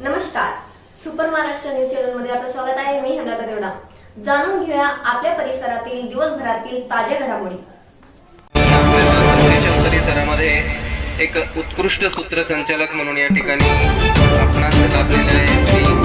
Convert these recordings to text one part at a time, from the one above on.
नमस्कार. Super Maharashtra news चॅनलमध्ये आपलं स्वागत आहे. मी हेमलता देवडा. जाणून घेऊया आपल्या परिसरातील दिवसभरातील ताज्या घडामोडी. परिसरामध्ये एक उत्कृष्ट सूत्रसंचालक म्हणून या ठिकाणी आपणास लाभलेले आहे.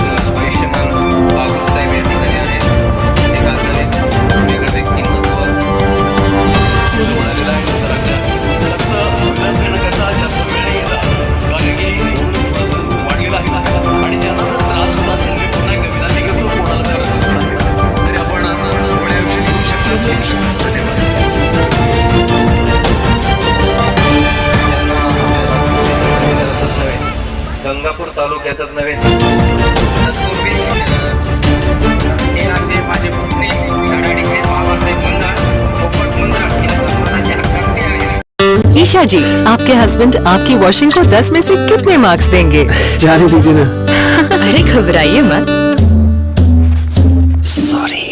सन्मानाचे आकांक्षी आहे ईशा जी आपके हस्बैंड आपकी वॉशिंग को 10 में से कितने मार्क्स देंगे? जाने दीजिए ना। अरे घबराइए मत। सॉरी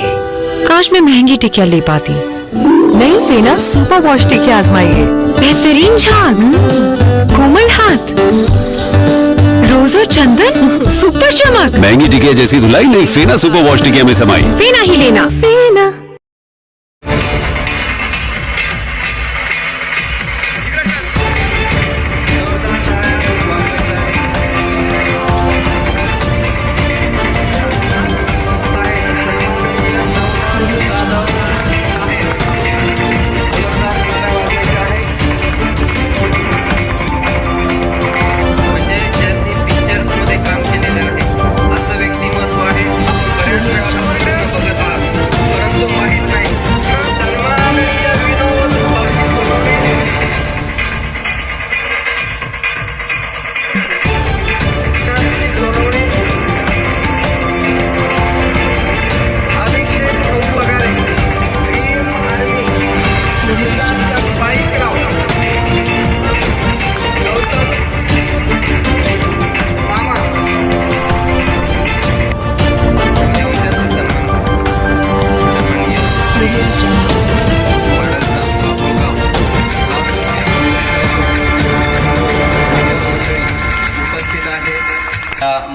काश मैं महँगी टिकिया ले पाती। नहीं फेना सुपर वॉश टिकिया आजमाइए। बेहतरीन झाग। कोमल हाथ। रोज और चंदन सुपर चमक। महंगी टिकिया जैसी धुलाई नहीं फेना सुपर वॉश टिकिया में समाई। फेना ही लेना। फेना।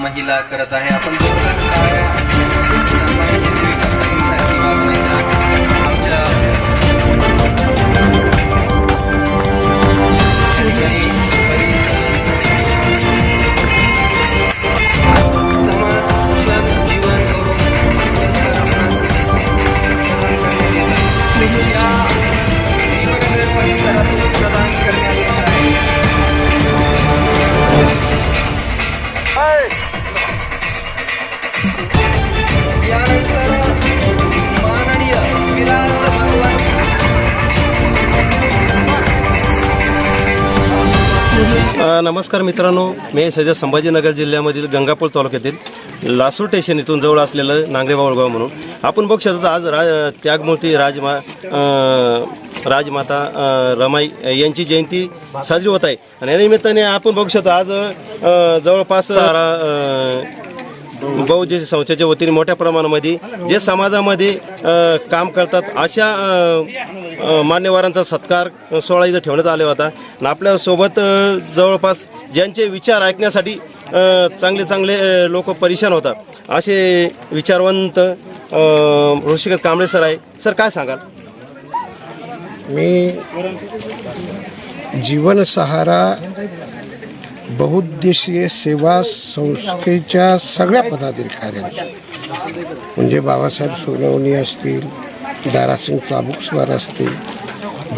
महिला करत आहे. आपण नमस्कार मित्रांनो. मी सध्या संभाजीनगर जिल्ह्यामधील गंगापूर तालुक्यातील लासूर स्टेशन इथून जवळ असलेलं नांगरेबावळगाव म्हणून. आपण बघू शकतो आज रा त्यागमूर्ती राजमा राजमाता रमाई यांची जयंती साजरी होत आहे. आणि या निमित्ताने आपण बघू शकतो आज जवळपास बहुजन संस्थेच्या वतीने मोठ्या प्रमाणामध्ये जे समाजामध्ये काम करतात अशा मान्यवरांचा सत्कार सोहळा इथं ठेवण्यात आला होता. आणि आपल्यासोबत जवळपास ज्यांचे विचार ऐकण्यासाठी चांगले चांगले लोक परेशान होतात. असे विचारवंत अ, ऋषिकेश कांबळे सर आहे. सर काय सांगाल? मी जीवन सहारा बहुउद्देशीय सेवा संस्थेच्या सगळ्या पदाधिकाऱ्यांचे म्हणजे बाबासाहेब सोनवणी असतील दारासिंग चाबुकस्वार असतील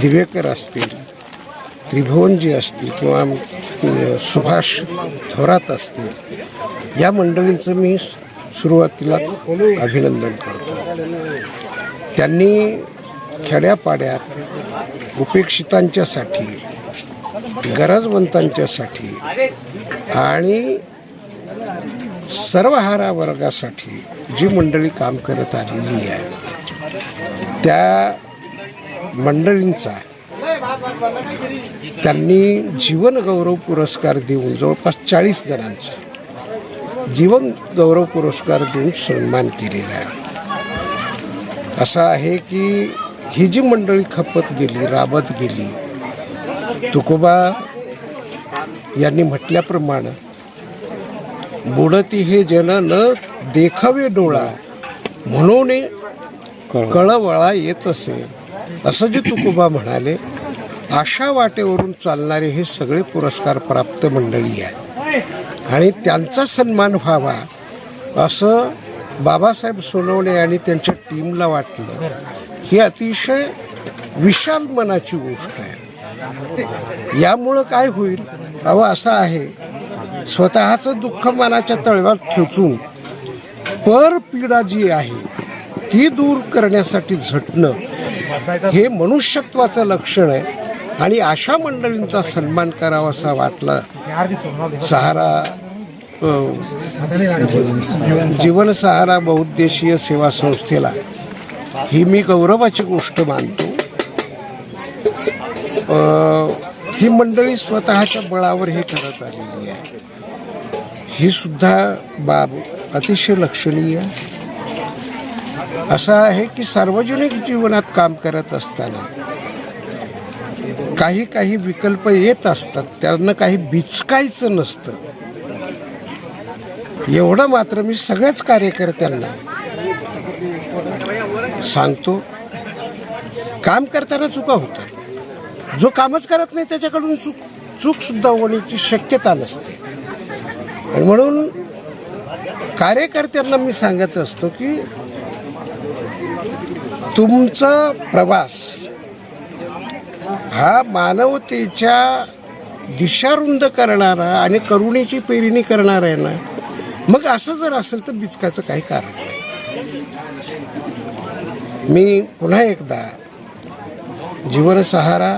दिवेकर असतील त्रिभुवनजी असतील किंवा सुभाष थोरात असतील या मंडळींचं मी सुरुवातीला अभिनंदन करतो. त्यांनी खेड्यापाड्यात उपेक्षितांच्यासाठी गरजवंतांच्यासाठी आणि सर्वहारा वर्गासाठी जी मंडळी काम करत आलेली आहे त्या मंडळींचा त्यांनी जीवनगौरव पुरस्कार देऊन जवळपास चाळीस जणांचा जीवन गौरव पुरस्कार देऊन सन्मान केलेला आहे. असं आहे की ही जी मंडळी खपत गेली राबत गेली तुकोबा यांनी म्हटल्याप्रमाणे बुडती हे जन न देखावे डोळा म्हणून कळवळा येत असे. असं जे तुकोबा म्हणाले आशा वाटेवरून चालणारे हे सगळे पुरस्कार प्राप्त मंडळी आहे आणि त्यांचा सन्मान व्हावा असं बाबासाहेब सोनवणे आणि त्यांच्या टीमला वाटलं. ही अतिशय विशाल मनाची गोष्ट आहे. यामुळं काय होईल? अहो असं आहे. स्वतःचं दुःख मनाच्या तळव्यात ठेचून पर पीडा जी आहे ती दूर करण्यासाठी झटणं हे मनुष्यत्वाचं लक्षण आहे. आणि अशा मंडळींचा सन्मान करावा असा वाटला. सहारा जीवन सहारा बहुउद्देशीय सेवा संस्थेला. ही मी गौरवाची गोष्ट मानतो. ही मंडळी स्वतःच्या बळावर हे करत आलेली आहे. ही सुद्धा बाब अतिशय लक्षणीय. आहे. असं आहे की सार्वजनिक जीवनात काम करत असताना काही काही विकल्प येत असतात त्यांना काही बिचकायचं नसतं. एवढं मात्र मी सगळ्याच कार्यकर्त्यांना सांगतो काम करताना चुका होतात. जो कामच करत नाही त्याच्याकडून चूक चूकसुद्धा होण्याची शक्यता नसते. आणि म्हणून कार्यकर्त्यांना मी सांगत असतो की तुमचा प्रवास हा मानवतेच्या दिशारुंद करणारा आणि करुणेची पेरणी करणारा आहे ना मग असं जर असेल तर बिचकाचं काही कारण नाही. मी पुन्हा एकदा जीवनसहारा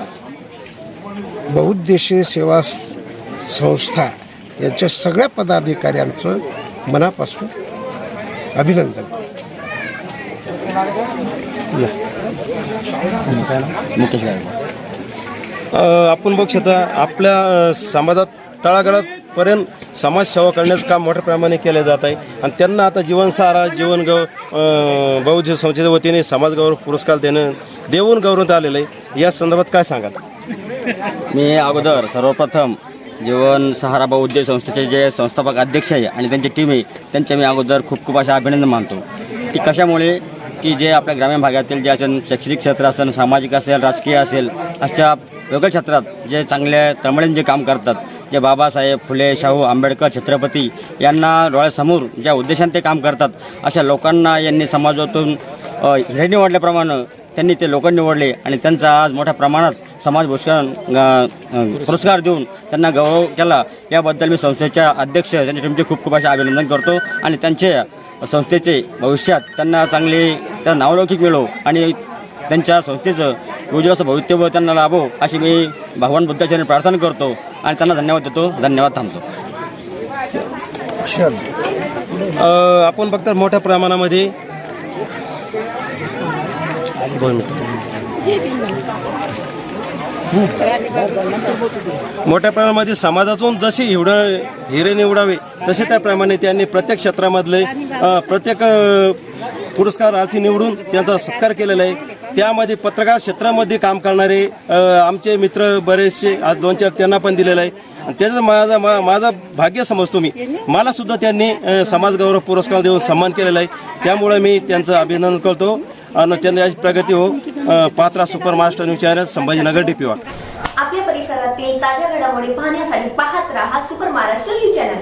बहुउद्देशीय सेवा संस्था यांच्या सगळ्या पदाधिकाऱ्यांचं मनापासून अभिनंदन. आपण बघू शकता आपल्या समाजात तळागाळात पर्यंत समाजसेवा करण्याचं काम मोठ्या प्रमाणे केलं जात आहे. आणि त्यांना आता जीवनसारा जीवन गौ अ, बौद्ध संस्थेच्या वतीने समाजगौरव पुरस्कार देणं देऊन गौरवण्यात आलेलं आहे. या संदर्भात काय सांगाल? मी अगोदर सर्वप्रथम जीवन सहारा बहुउद्योग संस्थेचे जे संस्थापक अध्यक्ष आहे आणि त्यांची टीम आहे त्यांचे मी अगोदर खूप खूप असे अभिनंदन मानतो. की कशामुळे? की जे आपल्या ग्रामीण भागातील जे असेल शैक्षणिक क्षेत्र असेल सामाजिक असेल राजकीय असेल अशा वेगळ्या क्षेत्रात जे चांगल्या तळमळीने काम करतात जे बाबासाहेब फुले शाहू आंबेडकर छत्रपती यांना डोळ्यासमोर ज्या उद्देशाने ते काम करतात अशा लोकांना यांनी समाजातून हे निवडल्याप्रमाणे त्यांनी ते लोक निवडले आणि त्यांचा आज मोठ्या प्रमाणात समाज पुरस्कार पुरस्कार देऊन त्यांना गौरव केला. याबद्दल मी संस्थेच्या अध्यक्ष त्यांच्या टीमचे खूप खूप असे अभिनंदन करतो आणि त्यांचे संस्थेचे भविष्यात त्यांना चांगले त्या नावलौकिक मिळो आणि त्यांच्या संस्थेचं उज्ज्वल भवितव्य त्यांना लाभो अशी मी भगवान बुद्धाच्या प्रार्थना करतो. आणि त्यांना धन्यवाद देतो. धन्यवाद थांबतो. अ, आपण बघता मोठ्या प्रमाणामध्ये. मोठ्या प्रमाणामध्ये समाजातून जसे हिवड हिरे निवडावे तसे त्याप्रमाणे त्यांनी प्रत्येक क्षेत्रामधले प्रत्येक अ, पुरस्कार अर्थी निवडून त्यांचा सत्कार केलेला आहे. त्यामध्ये पत्रकार क्षेत्रामध्ये काम करणारे आमचे मित्र बरेचसे आज दोन चार त्यांना पण दिलेलं आहे. आणि त्याचं माझा मा माझा भाग्य समजतो मी. मला सुद्धा त्यांनी समाजगौरव पुरस्कार देऊन सन्मान केलेला आहे. त्यामुळे मी त्यांचं अभिनंदन करतो. आणि त्यांनी याची प्रगती हो Patra super master news channel Sambhajinagar डीपीवा आपल्या परिसरातील ताज्या घडामोडी पाहण्यासाठी पाहत राहा सुपर महाराष्ट्र न्यूज चॅनल.